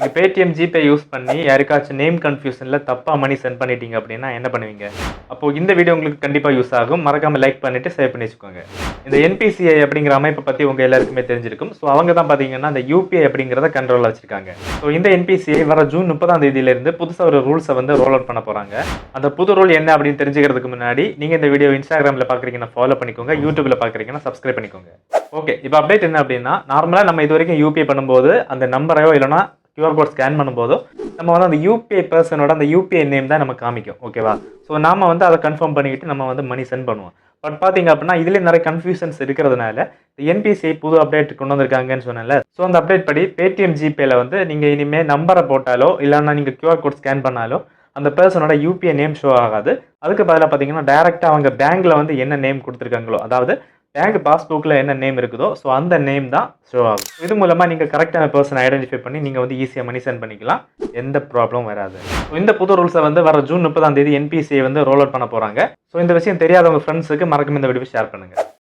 நீங்கள் Paytm GPay use பண்ணி யாருக்காச்சும் நேம் கன்ஃபியூஷனில் தப்பாக மணி சென்ட் பண்ணிட்டீங்க அப்படின்னா என்ன பண்ணுவீங்க? அப்போது இந்த வீடியோ உங்களுக்கு கண்டிப்பாக யூஸ் ஆகும். மறக்காமல் லைக் பண்ணிவிட்டு சேவ் பண்ணி வச்சுக்கோங்க. இந்த என்பிசிஐ அப்படிங்கிற அமைப்பை பற்றி உங்கள் எல்லாருக்குமே தெரிஞ்சிருக்கும். ஸோ அவங்க தான் பார்த்தீங்கன்னா இந்த யூபிஐ அப்படிங்கிறத கண்ட்ரோலில் வச்சிருக்காங்க. ஸோ இந்த என்பிசிஐ வர ஜூன் முப்பதாம் தேதியிலேருந்து புதுசாக ஒரு ரூல்ஸை வந்து ரோல் அவுட் பண்ண போகிறாங்க அந்த புது ரூல் என்ன அப்படின்னு தெரிஞ்சுக்கிறதுக்கு முன்னாடி நீங்கள் இந்த வீடியோ இன்ஸ்டாகிராமில் பார்க்குறீங்கன்னா ஃபாலோ பண்ணிக்கோங்க. யூடியூப்பில் பார்க்குறீங்கன்னா சப்ஸ்கிரைப் பண்ணிக்கோங்க. ஓகே இப்போ அப்டேட் என்ன அப்படின்னா நார்மலாக நம்ம இது வரைக்கும் யூபிஐ பண்ணும்போது அந்த நம்பரையோ இல்லைனா கியூஆர் கோட் ஸ்கேன் பண்ணும்போதோ நம்ம வந்து அந்த யூபிஐ பர்சனோட அந்த யூபிஐ நேம் தான் நம்ம காமிக்கும் ஓகேவா ஸோ நாம் வந்து அதை கன்ஃபார்ம் பண்ணிக்கிட்டு நம்ம வந்து மணி சென்ட் பண்ணுவோம். பட் பார்த்தீங்க அப்படின்னா இதுலேயே நிறைய கன்ஃபியூஷன்ஸ் இருக்கிறதுனால இந்த என்பிசிஐ புது அப்டேட் கொண்டு வந்திருக்காங்கன்னு சொன்னேன்ல ஸோ அந்த அப்டேட் படி பேடிஎம் ஜிபேல வந்து நீங்கள் இனிமேல் நம்பரை போட்டாலோ இல்லைன்னா நீங்கள் கியூஆர் கோட் ஸ்கேன் பண்ணாலோ அந்த பர்சனோட யூபிஐ நேம் ஷோ ஆகாது. அதுக்கு பதிலாக பார்த்தீங்கன்னா டேரெக்டாக அவங்க பேங்க்கில் வந்து என்ன நேம் கொடுத்துருக்காங்களோ அதாவது பேங்க் பாஸ்புக்கில் என்ன நேம் இருக்குதோ ஸோ அந்த நேம் தான் ஷோ ஆகும். இது மூலமாக நீங்கள் கரெக்டான பர்சனை ஐடென்டிஃபை பண்ணி நீங்கள் வந்து ஈஸியாக மணி சென்ட் பண்ணிக்கலாம். எந்த ப்ராப்ளம் வராது. ஸோ இந்த புது ரூல்ஸை வந்து வர ஜூன் முப்பதாம் தேதி என்பிசிஐ வந்து ரோல் அவுட் பண்ண போகிறாங்க ஸோ இந்த விஷயம் தெரியாதவங்க ஃப்ரெண்ட்ஸுக்கு மறக்காம இந்த வீடியோ ஷேர் பண்ணுங்கள்